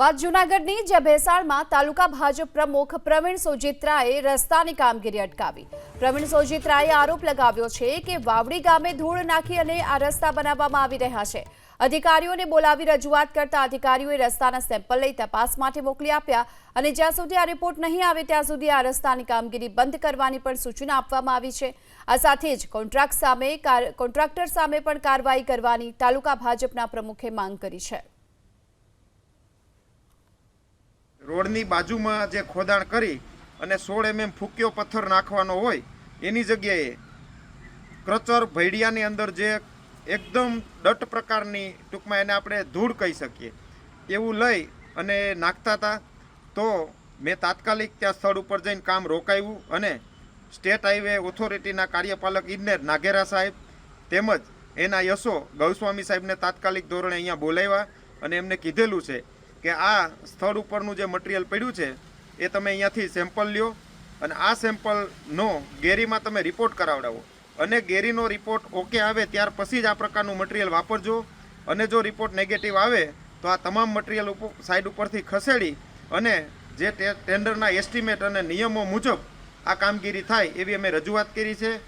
વાત જૂનાગઢની, જ્યાં ભેસાણમાં તાલુકા ભાજપ પ્રમુખ પ્રવીણ સોજિત્રાએ રસ્તાની કામગીરી અટકાવી. પ્રવીણ સોજિત્રાએ આરોપ લગાવ્યો છે કે વાવડી ગામે ધૂળ નાખી અને આ રસ્તા બનાવવામાં આવી રહ્યા છે. અધિકારીઓને બોલાવી રજૂઆત કરતા અધિકારીઓએ રસ્તાના સેમ્પલ લઈ તપાસ માટે મોકલી આપ્યા અને જ્યાં સુધી આ રિપોર્ટ નહીં આવે ત્યાં સુધી આ રસ્તાની કામગીરી બંધ કરવાની પણ સૂચના આપવામાં આવી છે. આ સાથે જ કોન્ટ્રાક્ટ સામે કોન્ટ્રાક્ટર સામે પણ કાર્યવાહી કરવાની તાલુકા ભાજપના પ્રમુખે માંગ કરી છે. રોડની બાજુમાં જે ખોદાણ કરી અને સોળ એમએમ ફૂક્યો પથ્થર નાખવાનો હોય, એની જગ્યાએ ક્રચર ભૈડિયાની અંદર જે એકદમ ડટ પ્રકારની ટૂંકમાં એને આપણે ધૂળ કહી શકીએ. એવું લઈ અને નાખતા હતા. તો મેં તાત્કાલિક ત્યાં સ્થળ ઉપર જઈને કામ રોકાયું અને સ્ટેટ હાઈવે ઓથોરિટીના કાર્યપાલક ઇજનેર નાગેરા સાહેબ તેમજ એના યશો ગૌસ્વામી સાહેબને તાત્કાલિક ધોરણે અહીંયા બોલાવ્યા અને એમને કીધેલું છે કે આ સ્થળ ઉપરનું જે મટીરિયલ પડ્યું છે, એ તમે અહીંયાથી સેમ્પલ લ્યો અને આ સેમ્પલનો ગેરીમાં તમે રિપોર્ટ કરાવડાવો. અને ગેરીનો રિપોર્ટ ઓકે આવે ત્યાર પછી જ આ પ્રકારનું મટીરિયલ વાપરજો. અને જો રિપોર્ટ નેગેટિવ આવે, તો આ તમામ મટીરિયલ ઉપર સાઈડ ઉપરથી ખસેડી અને જે ટેન્ડરના એસ્ટિમેટ અને નિયમો મુજબ આ કામગીરી થાય એવી અમે રજૂઆત કરી છે.